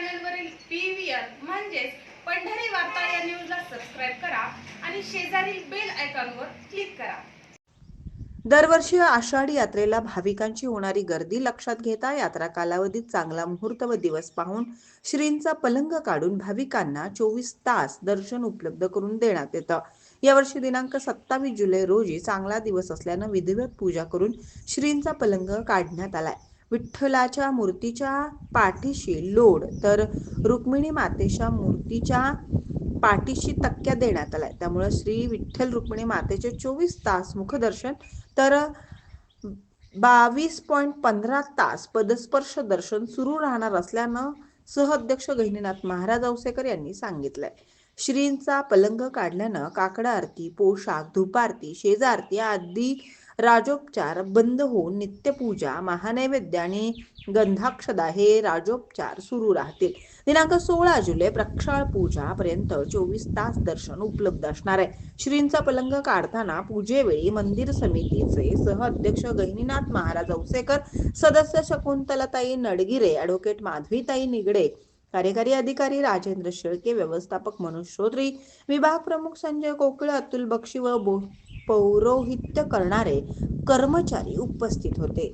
चॅनलवरील P V R म्हणजेच पंढरी वार्ता या न्यूजला सबस्क्राईब करा आणि शेजारील बेल आयकॉनवर क्लिक करा. दरवर्षी आषाढी यात्रेला भाविकांची होणारी गर्दी लक्षात घेता यात्रा कालावधीत चांगला मुहूर्त व दिवस पाहून श्रींचा पलंग काढून भाविकांना चोवीस तास दर्शन उपलब्ध करून देण्यात येतं. यावर्षी दिनांक सत्तावीस जुलै रोजी चांगला दिवस असल्यानं विधिवत पूजा करून श्रींचा पलंग काढण्यात आलाय. विठ्ठलाच्या मूर्तीच्या पाठीशी लोड तर रुक्मिणी मातेच्या मूर्तीच्या पाठीशी तक्क्या देण्यात आलाय. त्यामुळे श्री विठ्ठल रुक्मिणी मातेचे चोवीस तास मुखदर्शन तर बावीस पॉईंट पंधरा तास पदस्पर्श दर्शन सुरू राहणार असल्यानं सहअध्यक्ष गहिनीनाथ महाराज औसेकर यांनी सांगितलंय. श्रींचा पलंग काढल्यानं काकडा आरती पोशाख धुपारती शेजारती आदी राजोपचार बंद होऊन नित्यपूजा महानैवेद्य आणि गंधाक्षदा हे राजोपचार सुरू राहतील. दिनांक सोळा जुलै प्रक्षाळ पूजा पर्यंत चोवीस तास दर्शन उपलब्ध असणार आहे. श्रींचा पलंग काढताना पूजेवेळी मंदिर समितीचे सहअध्यक्ष गहिनीनाथ महाराज औसेकर सदस्य शकुंतलाताई नडगिरे ॲडव्होकेट माधवीताई निगडे कार्यकारी अधिकारी राजेंद्र शेळके व्यवस्थापक मनोज श्रोत्री विभाग प्रमुख संजय कोकळे अतुल बक्षी व बो- पौरोहित्य करणारे कर्मचारी उपस्थित होते.